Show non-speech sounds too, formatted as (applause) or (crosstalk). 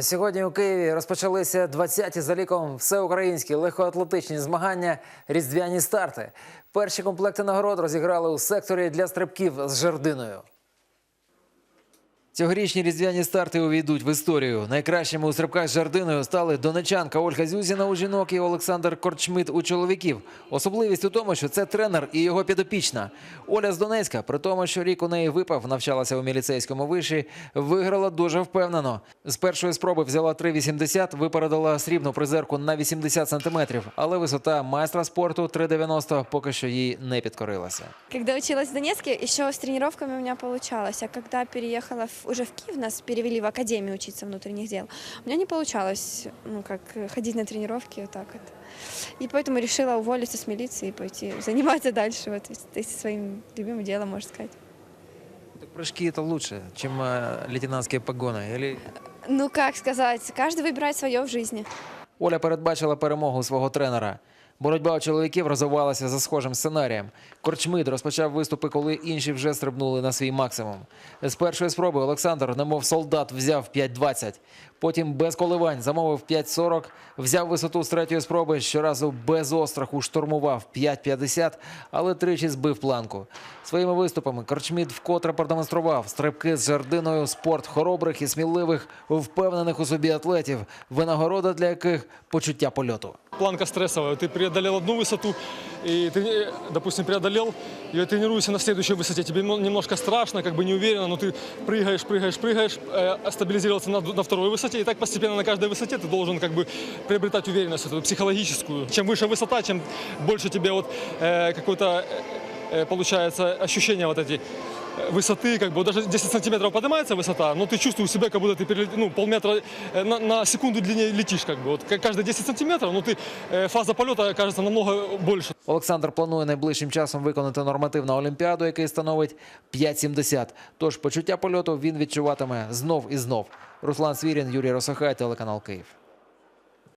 Сьогодні у Києві розпочалися 20-ті за ліком всеукраїнські легкоатлетичні змагання різдвяні старти. Перші комплекти нагород розіграли у секторі для стрибків з жердиною. Цьогорічні різдвяні старти увійдуть в історію. Найкращими у стрибках з жардиною стали донечанка Ольга Зюзіна у жінок і Олександр Корчмит у чоловіків. Особливість у тому, що це тренер і його підопічна. Оля з Донецька, при тому, що рік у неї випав, навчалася у міліцейському виші, виграла дуже впевнено. З першої спроби взяла 3,80, випередила срібну призерку на 80 сантиметрів, але висота майстра спорту 3,90 поки що їй не підкорилася. Когда училась в Донецке, еще с тренировками у меня получалось. А когда переехала в- уже в Киев, нас перевели в академию учиться внутренних дел, у меня не получалось, ну, как э, ходить на тренировки вот так вот. И поэтому решила уволиться с милиции и пойти (laughs) заниматься дальше вот, то есть своим любимым делом, можно сказать. Так прыжки это лучше, чем э, лейтенантские погоны. Или... Ну, как сказать, каждый выбирает свое в жизни. Оля передбачила перемогу свого тренера. Боротьба у чоловіків розвивалася за схожим сценарієм. Корчмид розпочав виступи, коли інші вже стрибнули на свій максимум. З першої спроби Олександр, немов солдат, взяв 5,20. Потім без коливань замовив 5,40, взяв висоту з третьої спроби, щоразу без остраху штурмував 5,50, але тричі збив планку. Своїми виступами Корчмід вкотре продемонстрував стрибки з жердиною, спорт хоробрих і сміливих, впевнених у собі атлетів, винагорода для яких почуття польоту. Планка стрессовая. Ты преодолел одну высоту, и ты, э, допустим, преодолел, и тренируешься на следующей высоте. Тебе нем- немножко страшно, как бы неуверенно, но ты прыгаешь, прыгаешь, прыгаешь, э, стабилизировался на, на второй высоте, и так постепенно на каждой высоте ты должен как бы приобретать уверенность эту психологическую. Чем выше высота, чем больше тебе вот э, какой-то э, э, получается ощущение вот эти э, высоты, как бы вот даже 10 сантиметров поднимается высота, но ты чувствуешь себя, как будто ты перелет- ну, полметра э, на, на секунду длиннее летишь, как бы. Вот ка- каждые 10 сантиметров, но ты, э, фаза полета кажется намного больше. Олександр планує найближчим часом виконати норматив на Олімпіаду, який становить 5,70. Тож почуття польоту він відчуватиме знов і знов. Руслан Свірін, Юрій Росохай, телеканал Київ.